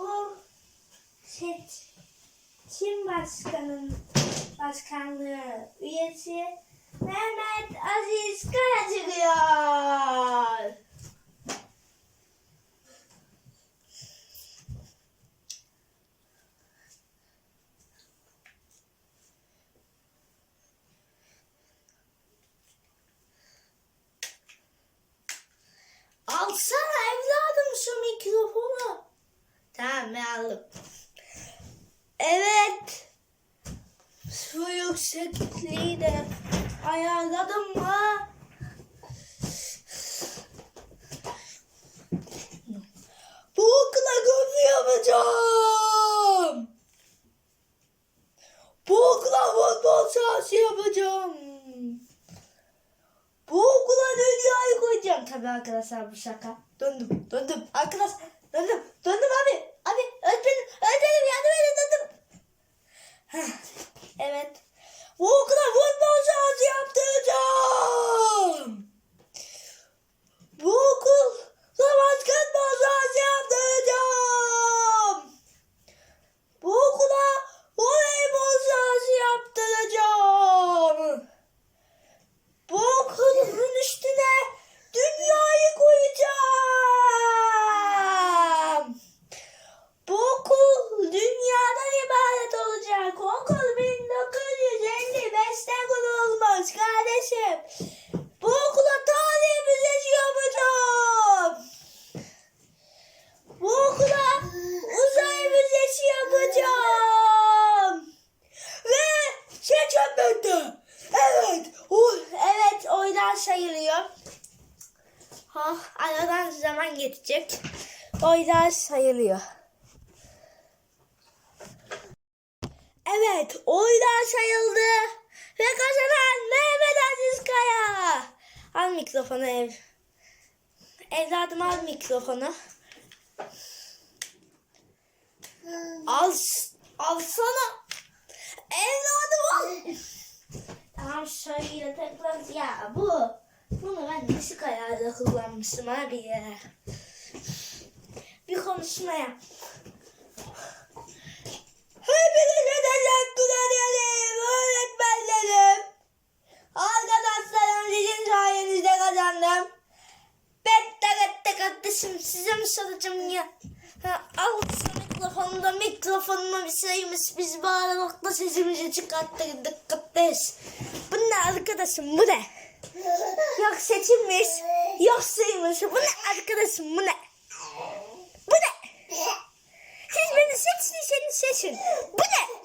okul seçim başkanın başkanlığı üyesi? Mehmet Aziz Kaya çıkıyor. Alsana evladım şu mikrofonu. Tamam ben aldım. Evet. Su yüksekliği de ayarladım mı? Bu okula gömü yapacağım. Bu okula futbol sahası yapacağım. Bu okula dünyayı koyacağım. Tabii arkadaşlar bu şaka. Döndüm, döndüm. Arkadaş, döndüm, döndüm abi. Abi, öğretmenim, öğretmenim yardım edin, döndüm. Heh, evet. Bu okula futbol sahası yaptıracağım. Bu okula basketbol sahası yaptıracağım. Bu okula voleybol sahası yaptıracağım. Bu okulun üstüne dünyayı koyacağım. Bu okul dünyadan ibaret olacak. Okul 1955'te kurulmuş kardeşim. Bu okula tarih müzesi yapacağım. Bu okula uzay müzesi yapacağım. Ve seçim bitti. Evet. Uh, evet oylar sayılıyor. Ha, aradan zaman geçecek. Oylar sayılıyor. Evet, oylar sayıldı. Ve kazanan Mehmet Aziz Kaya. Al mikrofonu ev. Evladım al mikrofonu. Al, alsana. Evladım al. Tamam şöyle tekrar ya bu. Bunu ben düşük ayarda kullanmıştım abi ya. Bir konuşma yap. Hepinize teşekkür ederim öğretmenlerim. Arkadaşlarım sizin sayenizde kazandım. Bette bette kardeşim size mi soracağım ya? Ha, al şu mikrofonu da mikrofonuma bir şeymiş. Biz bağlamakla sesimizi çıkarttırdık kardeş. Bu ne arkadaşım bu ne? Yok seçilmiş. Yok sayılmış. Bu ne arkadaşım bu ne? Bu ne? Siz beni seçin seçin seçin. Bu ne?